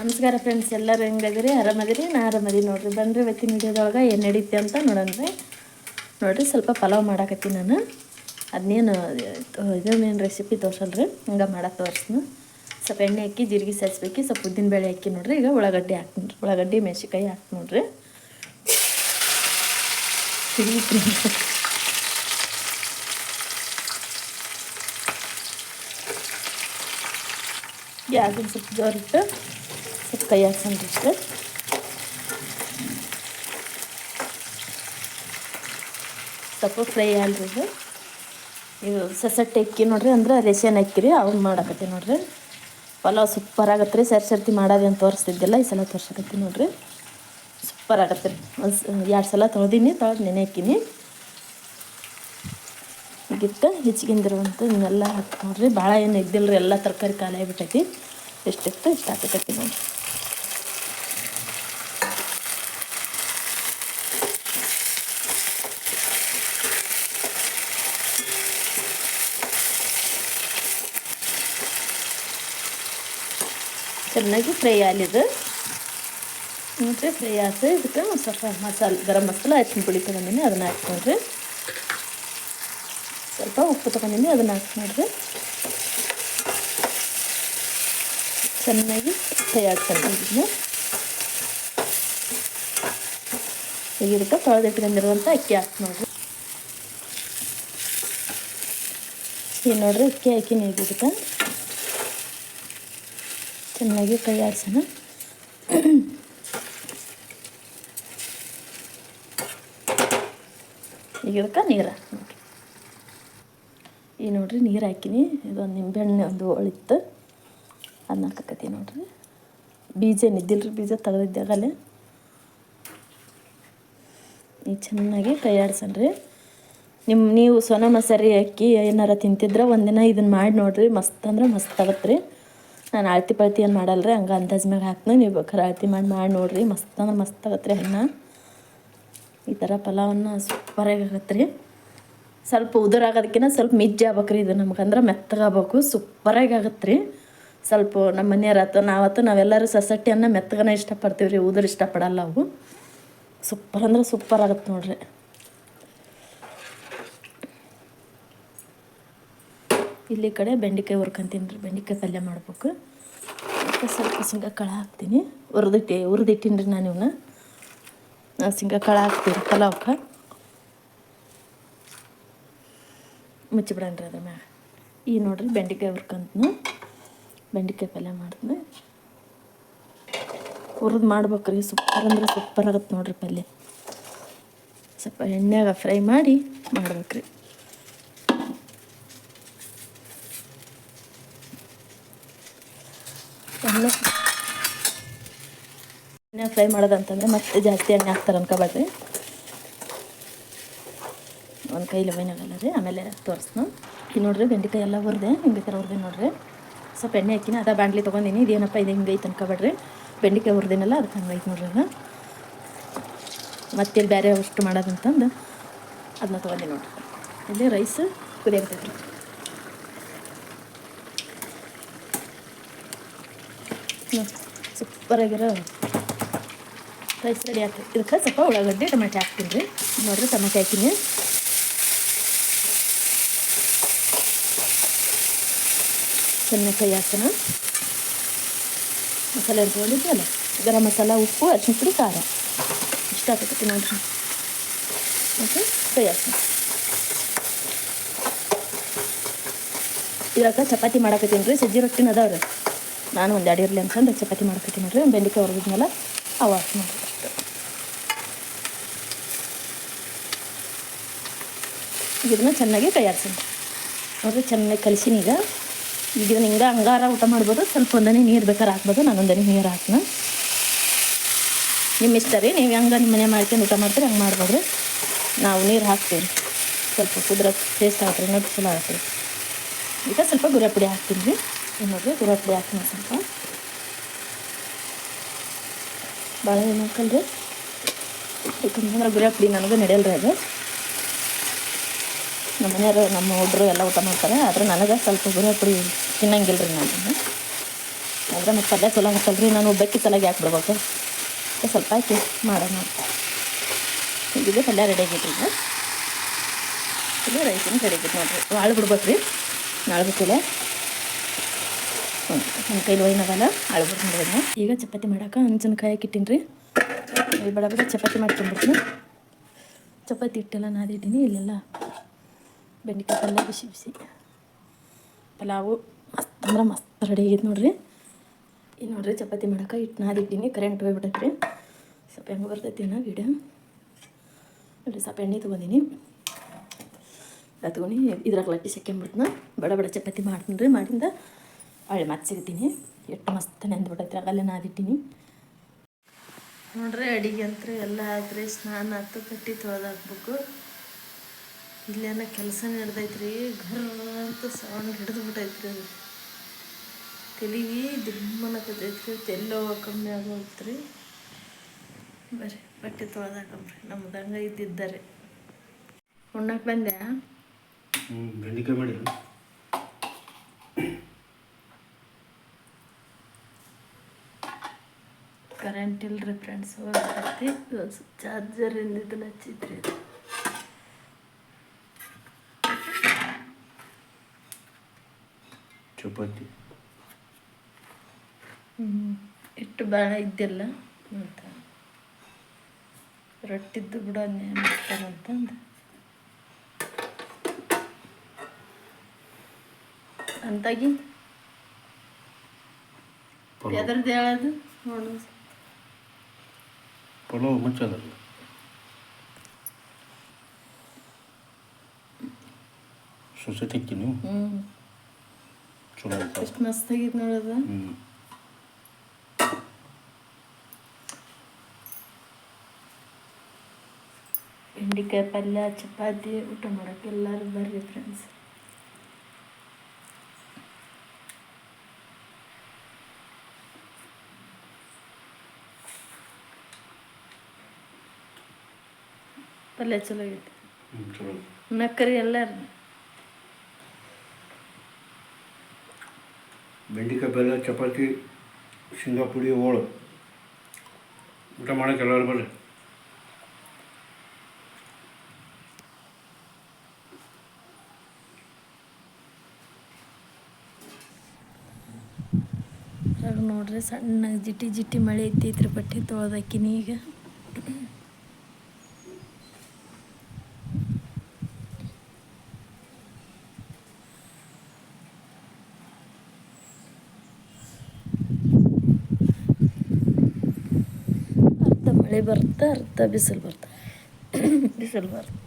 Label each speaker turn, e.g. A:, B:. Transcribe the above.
A: ನಮಸ್ಕಾರ ಫ್ರೆಂಡ್ಸ್ ಎಲ್ಲರೂ ಹೆಂಗದಿರಿ ಆರಾಮದಿರಿ ನಾ ಆರಾಮದಿ ನೋಡ್ರಿ. ಬಂದರೆ ಇವತ್ತಿನ ವಿಡಿಯೋದೊಳಗೆ ಏನು ನಡೀತೆ ಅಂತ ನೋಡನ್ರಿ ನೋಡ್ರಿ, ಸ್ವಲ್ಪ ಪಲಾವ್ ಮಾಡಾಕತ್ತೀನಿ ನಾನು. ಅದನ್ನೇನು ಇದನ್ನೇನು ರೆಸಿಪಿ ತೋರ್ಸಲ್ರಿ? ಹಿಂಗೆ ಮಾಡಕ್ಕೆ ತೋರಿಸ್ನು ಸ್ವಲ್ಪ ಎಣ್ಣೆ ಹಾಕಿ, ಜೀರಿಗೆ ಸಾಯಿಸ್ಬೇಕು ಸ್ವಲ್ಪ ಉದ್ದಿನ ಬೇಳೆ ಹಾಕಿ ನೋಡ್ರಿ. ಈಗ ಉಳ್ಳಾಗಡ್ಡಿ ಹಾಕಿ ಉಳ್ಳಾಗಡ್ಡಿ ಮೆಣಸಿಕಾಯಿ ಹಾಕಿ ನೋಡ್ರಿ. ಗ್ಯಾಸಿನ ಸ್ವಲ್ಪ ಜೋರಿಟ್ಟು ಕೈ ಹಾಕ್ಸಂಡ್ರಿ ಇಷ್ಟು ಸ್ವಲ್ಪ ಫ್ರೈ ಅಲ್ರಿ ಇದು ಇದು ಸಸಟ್ಟೆ ಅಕ್ಕಿ ನೋಡ್ರಿ, ಅಂದ್ರೆ ರೇಷನ್ ಅಕ್ಕಿ ರೀ ಅವ್ನು ಮಾಡಕತ್ತಿ ನೋಡ್ರಿ. ಪಲಾವ್ ಸೂಪರ್ ಆಗತ್ತೆ ರೀ ಸರಿ ಸರ್ತಿ ಮಾಡೋದು ಅಂತ ತೋರಿಸ್ತಿದ್ದಿಲ್ಲ, ಈ ಸಲ ತೋರ್ಸಕತ್ತಿ ನೋಡ್ರಿ. ಸೂಪರ್ ಆಗತ್ತೆ. ರೀ ಒಂದು ಎರಡು ಸಲ ತೊಳೆದೀನಿ, ತೊಳೆದು ನೆನೆ ಹಾಕಿನಿ. ಈಗಿತ್ತು ಹೆಚ್ಚಿಗಿಂದಿರುವಂಥ ಇವನ್ನೆಲ್ಲ ಹಾಕಿ ನೋಡ್ರಿ. ಭಾಳ ಏನು ಇದ್ದಿಲ್ಲ ರೀ ಎಲ್ಲ ತರಕಾರಿ ಖಾಲಿ ಆಗಿಬಿಟ್ಟೈತಿ. ಎಷ್ಟಿತ್ತು ಇಷ್ಟು ಹಾಕಕತ್ತಿ ನೋಡ್ರಿ. ಚೆನ್ನಾಗಿ ಫ್ರೈ ಆಗಿದೆ ನೋಡ್ರಿ ಫ್ರೈ ಆಯ್ತು ಇದಕ್ಕೆ ಸ್ವಲ್ಪ ಮಸಾಲೆ ಗರಂ ಮಸಾಲ ಅರಿಶಿನ ಪುಡಿ ತೊಗೊಂಡಿನಿ ಅದನ್ನ ಹಾಕ್ಕೊಂಡ್ರಿ ಸ್ವಲ್ಪ ಉಪ್ಪು ತೊಗೊಂಡಿನಿ ಅದನ್ನ ಹಾಕ್ಕೊಂಡ್ರಿ ಚೆನ್ನಾಗಿ ಫ್ರೈ ಇದನ್ನ ಈಗ ಇದಕ್ಕೆ ತೊಳೆದಿಟ್ಕೊಂಡಿರುವಂಥ ಅಕ್ಕಿ ಹಾಕಿ ನೋಡ್ರಿ ಈಗ ನೋಡ್ರಿ ಅಕ್ಕಿ ಹಾಕಿನಿ ಈಗ ಇದಕ್ಕೆ ಚೆನ್ನಾಗಿ ಕೈ ಆಡಿಸೋಣ ಈಗ ಇದಕ್ಕೆ ನೀರು ಹಾಕ್ತೀನಿ ಈಗ ನೋಡ್ರಿ ನೀರು ಹಾಕಿನಿ. ಇದೊಂದು ನಿಂಬೆಹಣ್ಣೆ, ಒಂದು ಒಳಿತ್ತು. ಅದನ್ನ ಹಾಕತಿ ನೋಡ್ರಿ. ಬೀಜ ಏನಿದ್ದಿಲ್ಲ ರೀ ಬೀಜ ತೆಗೆದಿದ್ದಾಗಲೇ ಈಗ ಚೆನ್ನಾಗಿ ಕೈ ಆಡ್ಸಣ್ರಿ ನಿಮ್ಮ ನೀವು ಸೋನಾ ಮಸಾರಿ ಅಕ್ಕಿ ಏನಾರ ತಿಂತಿದ್ರೆ, ಒಂದಿನ ಇದನ್ನು ಮಾಡಿ ನೋಡಿರಿ. ಮಸ್ತ್ ಅಂದ್ರೆ ಮಸ್ತ್ ಆಗತ್ತೆ ರೀ ನಾನು ಆಳ್ತಿ ಪಳ್ತಿ ಏನು ಮಾಡಲ್ರಿ? ಹಂಗೆ ಅಂದಾಜು ಮ್ಯಾಗ ಹಾಕ್ತೀನಿ. ನೀವು ಬೇಕಾರೆ ಅಳತಿ ಮಾಡಿ ಮಾಡಿ ನೋಡಿರಿ. ಮಸ್ತ್ ಅಂದ್ರೆ ಮಸ್ತ್ ಆಗತ್ತೆ ಹಣ್ಣು ಈ ಥರ ಪಲಾವನ್ನ ಸೂಪರಾಗಿ ಆಗತ್ತೆ ರೀ ಸ್ವಲ್ಪ ಉದುರಾಗೋದಕ್ಕಿಂತ ಸ್ವಲ್ಪ ಮಿಜ್ಜಿ ಆಗ್ಬೇಕು ರೀ ಇದು ನಮ್ಗಂದ್ರೆ ಮೆತ್ತಗಾಗಬೇಕು ಸೂಪರಾಗಿ ಆಗತ್ತೆ ರೀ ಸ್ವಲ್ಪ ನಮ್ಮ ಮನೆಯವ್ರಾತು ನಾವತ್ತು ನಾವೆಲ್ಲರೂ ಸೊಸೈಟಿಯನ್ನು ಮೆತ್ತಗನ ಇಷ್ಟಪಡ್ತೀವಿ ರೀ ಉದುರು ಇಷ್ಟಪಡಲ್ಲ ಅವು. ಸೂಪರ್ ಅಂದ್ರೆ ಸೂಪರ್ ಆಗತ್ತೆ ನೋಡ್ರಿ. ಇಲ್ಲಿ ಕಡೆ ಬೆಂಡೆಕಾಯಿ ಹುರ್ಕೊಂತೀನಿ ರೀ, ಬೆಂಡೆಕಾಯಿ ಪಲ್ಯ ಮಾಡ್ಬೇಕು. ಮತ್ತು ಸ್ವಲ್ಪ ಶೇಂಗಾ ಕಾಳು ಹಾಕ್ತೀನಿ. ಹುರಿದಿಟ್ಟೆ, ಹುರಿದಿಟ್ಟಿನಿ ರೀ ನಾನು ಇವನ್ನ ನಾನು ಶೇಂಗಾ ಕಾಳು ಹಾಕ್ತೀನಿ ಪಲಾವ್ಗೆ ಮುಚ್ಚಿಬಿಡಣ್ರಿ ಅದ್ರ ಮ್ಯಾಗ ಈ ನೋಡ್ರಿ ಬೆಂಡೆಕಾಯಿ ಹುರ್ಕೊಂತೀನಿ. ಬೆಂಡೆಕಾಯಿ ಪಲ್ಯ ಮಾಡ್ತೀನಿ. ಹುರಿದು ಮಾಡ್ಬೇಕ್ರಿ ಸೂಪರ್ ಅಂದ್ರೆ ಸೂಪರ್ ಆಗುತ್ತೆ ನೋಡ್ರಿ ಪಲ್ಯ. ಸ್ವಲ್ಪ ಎಣ್ಣೆಗ ಫ್ರೈ ಮಾಡಿ ಮಾಡ್ಬೇಕ್ರಿ ಎಣ್ಣೆ ಎಣ್ಣೆ ಫ್ರೈ ಮಾಡೋದಂತಂದ್ರೆ ಮತ್ತೆ ಜಾಸ್ತಿ ಎಣ್ಣೆ ಹಾಕ್ತಾರೆ ಅನ್ಕೋಬೇಡ್ರಿ ಒಂದು ಕೈಲಿ ಬೈನಾಗಲ್ಲ ರೀ, ಆಮೇಲೆ ತೋರಿಸ್ನು ಈಗ ನೋಡ್ರಿ ಬೆಂಡೆಕಾಯಿ ಎಲ್ಲ ಹುರಿದೆ ಹಿಂಗೆ ಥರ ಹುರಿದೆ ನೋಡ್ರಿ. ಸ್ವಲ್ಪ ಎಣ್ಣೆ ಹಾಕಿನಿ, ಅದ ಬಾಂಡ್ಲಿ ತೊಗೊಂಡಿನಿ ಇದೇನಪ್ಪ ಇದು ಹಿಂಗೆ ಐತೆ ಅನ್ಕೋಬೇಡ್ರಿ ಬೆಂಡೆಕಾಯಿ ಹುರಿದಿನಲ್ಲ, ಅದಕ್ಕೆ ಹಂಗೆ ಐತೆ ನೋಡ್ರಿ ಅದು ಮತ್ತೆ ಬೇರೆ ಅಷ್ಟು ಮಾಡೋದಂತಂದು ಅದನ್ನ ತೊಗೊಂಡಿ ನೋಡ್ರಿ. ಇಲ್ಲಿ ರೈಸ್ ಕುದಿಯಾಗ್ತೈತೆ ಸೂಪರಾಗಿರೋ ರೈಸ್ ರೆಡಿ ಆಗ್ತದೆ ಇದಕ್ಕೆ ಸ್ವಲ್ಪ ಉಳ್ಳಾಗಡ್ಡೆ, ಟೊಮೆಟೊ ಹಾಕ್ತೀನಿ ರೀ. ನೋಡ್ರಿ, ಟೊಮೆಟೊ ಹಾಕಿನಿ. ಚೆನ್ನಾಗಿ ಕೈ ಹಾಕೋಣ ಮಸಾಲೆ ತೊಗೊಂಡಿದ್ವಲ್ಲ ಗರಂ ಮಸಾಲ, ಉಪ್ಪು ಅರ್ಶಿನ ಪುಡಿ, ಖಾರ. ಇಷ್ಟ ಆಗ್ತೈತಿ ನೋಡ್ರಿ ಮತ್ತು ಕೈ ಹಾಕೋಣ ಇವಾಗ ಚಪಾತಿ ಮಾಡಕತ್ತೀನಿ ರೀ, ಸಜ್ಜಿ ರೊಟ್ಟಿನ ಅದಾವ್ರಿ. ನಾನು ಒಂದು ಎರಡು ಇರಲಿ ಅಂತಂದು ಚಪಾತಿ ಮಾಡ್ಕೊತೀನಿ ನೋಡ್ರಿ. ಬೆಂಡೆಕಾಯಿ ಹೊರಗಿದ್ಮೇಲೆ ಅವು ಅವಾಗ ನೋಡ್ರಿ ಇದನ್ನ ಚೆನ್ನಾಗಿ ತಯಾರಿಸ್ತೀನಿ ನೋಡ್ರಿ, ಚೆನ್ನಾಗಿ ಕಲಿಸಿನಿ ಈಗ. ಈಗ ಇದನ್ನ ಹಿಂಗೆ ಹಂಗಾರ ಊಟ ಮಾಡ್ಬೋದು. ಸ್ವಲ್ಪ ಒಂದನೇ ನೀರು ಬೇಕಾದ್ರೆ ಹಾಕ್ಬೋದು. ನಾನು ಒಂದನೇ ನೀರು ಹಾಕ್ನ ನಿಮ್ಮ ಇಷ್ಟ ರೀ? ನೀವು ಹೆಂಗೆ ನಿಮ್ಮ ಮನೆ ಮಾಡ್ಕೊಂಡು ಊಟ ಮಾಡ್ತೀರಿ ಹಂಗೆ ಮಾಡ್ಬೋದು ನಾವು ನೀರು ಹಾಕ್ತೀವಿ ಸ್ವಲ್ಪ ಕುದ್ರೆ ಟೇಸ್ಟ್ ಹಾಕ್ರಿ ನೋಡಿ ಚಲೋ ಆಗತ್ತೆ ರೀ ಈಗ ಸ್ವಲ್ಪ ಗುರೆ ಪುಡಿ ಹಾಕ್ತೀನಿ ರೀ. ನೋಡಿರಿ ಗುರ ಪುಡಿ ಹಾಕ್ತೀನಿ ಸ್ವಲ್ಪ. ಭಾಳ ಏನು ಹಾಕಲ್ರಿ. ಯಾಕಂದ್ರೆ ಗುರ ಪುಡಿ ನನಗೂ ನಡೆಯಲ್ಲ ರೀ ಅದು. ನಮ್ಮ ಮನೆಯವರು, ನಮ್ಮ ಹುಡ್ರು ಎಲ್ಲ ಊಟ ಮಾಡ್ತಾರೆ, ಆದರೆ ನನಗೆ ಸ್ವಲ್ಪ ಗುರ ಪುಡಿ ತಿನ್ನಂಗಿಲ್ಲ ರೀ ನಾನು. ಆದ್ರೆ ಮತ್ತು ಪಲ್ಯ ಚಲೋ ಹಾಕಲ್ರಿ ನಾನು ಒಬ್ಬಕ್ಕಿ ತಲೆಗೆ ಯಾಕೆ ಬಿಡ್ಬೇಕು ಅದಕ್ಕೆ ಸ್ವಲ್ಪ ಹಾಕಿ ಮಾಡೋಣ. ಹೀಗಿದೆ ಪಲ್ಯ ರೆಡಿ ಆಗೈತೆ ಈಗ. ಇಲ್ಲ ರೈಸಿನ ರೆಡಿ ಆಗೈತೆ ನೋಡಿರಿ. ಆಳು ಬಿಡ್ಬೇಕು ರೀ ನಾಳೆ ಬಿಟ್ಟಿಲ್ಲ ನನ್ನ ಕೈಲಿ ಒಯ್ನಾಗಲ್ಲ ಆಳು ಬಿಡ್ಕೊಂಡು ಈಗ ಚಪಾತಿ ಮಾಡಕ್ಕೆ ಹಂಚಿನಕಾಯಿ ಹಾಕಿಟ್ಟಿನಿ ರೀ. ಇಲ್ಲಿ ಬಡ ಚಪಾತಿ ಮಾಡ್ಕೊಂಡ್ಬಿಡ್ತೀನಿ. ಚಪಾತಿ ಹಿಟ್ಟೆಲ್ಲ ನಾದಿದ್ದೀನಿ, ಇಲ್ಲೆಲ್ಲ ಬೆಂಡೆಕಾಯಿ ಪಲ್ಯ ಬಿಸಿ ಬಿಸಿ. ಪಲಾವು ಮಸ್ತ್ ಅಂದ್ರೆ ಮಸ್ತ್ ರೆಡಿ ಆಗೈತೆ ನೋಡ್ರಿ. ಈಗ ನೋಡ್ರಿ ಚಪಾತಿ ಮಾಡಕ್ಕೆ ಹಿಟ್ಟು ನಾದಿಟ್ಟಿನಿ ಕರೆಂಟ್ ಹೋಗ್ಬಿಡತ್ತೆ ರೀ ಸ್ವಲ್ಪ ಹೆಂಗೆ ಬರ್ತೈತಿ ನಾ ಗಿಡ ನೋಡ್ರಿ, ಸ್ವಲ್ಪ ಎಣ್ಣೆ ತೊಗೊಂಡಿನಿ. ತಗೊಂಡು ಇದ್ರಾಗ ಲಟ್ಟಿ ಸೆಕ್ಕೊಂಬಿಡ್ತನ ಬಡ ಬಡ ಚಪಾತಿ ಮಾಡ್ತೀನಿ ರೀ, ಮಾಡಿಂದ ಒಳ್ಳೆ ಮತ್ತೆ ಸಿಗ್ತೀನಿ ಎಷ್ಟು ಮಸ್ತ್ ನೆಂದ್ಬಿಟ್ಟೈತೆ ಅಲ್ಲೇ ನಾದಿಟ್ಟಿನಿ ನೋಡ್ರಿ ಅಡಿಗೆ ಅಂತ ಎಲ್ಲ ಆಯ್ತು ಸ್ನಾನ ಆಯ್ತು ಕಟ್ಟಿ ತೊಳೆದಾಕ್ಬೇಕು. ಇಲ್ಲೇನ ಕೆಲಸ ನಡೆದೈತ್ರಿ ಘರ್ ಅಂತ ಸೌಂಡ್ ಹಿಡಿದು ಬಿಟ್ಟೈತ್ರಿ ಅದು ತೆಲಿಗೆ ದಿಮ್ಮನಕತೈತ್ರಿ ತೆಲ್ಲೋ ಕಮ್ಮಿ ಆಗೋಗ್ತ್ರಿ ಬರ್ರಿ ಬಟ್ಟೆ ತೊಳೆದಾಕಂಬ್ರಿ ನಮ್ಮ ದಂಗ ಇದ್ದಿದ್ದಾರೆ ಉಣ್ಣಕ್ಕೆ ಬಂದೆ
B: ಹ್ಞೂ ಬೆಂಡಿಕಾಯಿ ಮಾಡಿ
A: ಕರೆಂಟ್ ಇಲ್ರಿ ಫ್ರೆಂಡ್ಸ್ ಹೋಗ್ತೈತಿ ಚಾರ್ಜರ್ ಇದನ್ನ ಹಚ್ಚಿದ್ರಿ ಅದು
B: ಚಪಾತಿ
A: ಇಟ್ಟು ಭಾಳ ಇದ್ದಿಲ್ಲ ಅಂತ ರೊಟ್ಟಿದ್ದು ಬಿಡ ಮಾಡ್ತಾರಂತಂದು ಅಂತಾಗಿ ಎದ್ರದ್ದು ಹೇಳೋದು ನೋಡು
B: ಪಲಾವ್ ಮುಚ್ಚದಲ್ಲ ಹಾಕಿನಿ
A: ಹ್ಞೂ
B: ಚಲೋ ಎಷ್ಟು
A: ಎಷ್ಟು ಮಸ್ತಾಗಿತ್ತು ನೋಡೋದು
B: ಹ್ಞೂ
A: ಬೆಂಡೆಕಾಯಿ ಪಲ್ಯ ಚಪಾತಿ ಊಟ ಮಾಡೋಕೆ ಎಲ್ಲರೂ ಬರ್ರಿ ಫ್ರೆಂಡ್ಸ್ ಪಲ್ಯ ಚಲೋ ಆಗೈತಿ. ನಕ್ಕರಿ ಎಲ್ಲಾರು
B: ಬೆಂಡೆಕಾಯಿ ಬೆಲ್ಲ ಚಪಾತಿ ಶೇಂಗಾ ಪುಡಿ ಹೋಳು. ಊಟ ಮಾಡೋಕೆ ಎಲ್ಲರೂ ಬರ್ರಿ.
A: ನೋಡ್ರಿ ಸಣ್ಣ ಜಿಟಿ ಜಿಟಿ ಮಳೆ ಐತೈತ್ರಿ ಬಟ್ಟೆ ತೊಳ್ದಾಕಿನಿ ಈಗ. لبرد برد بس البرد بس البرد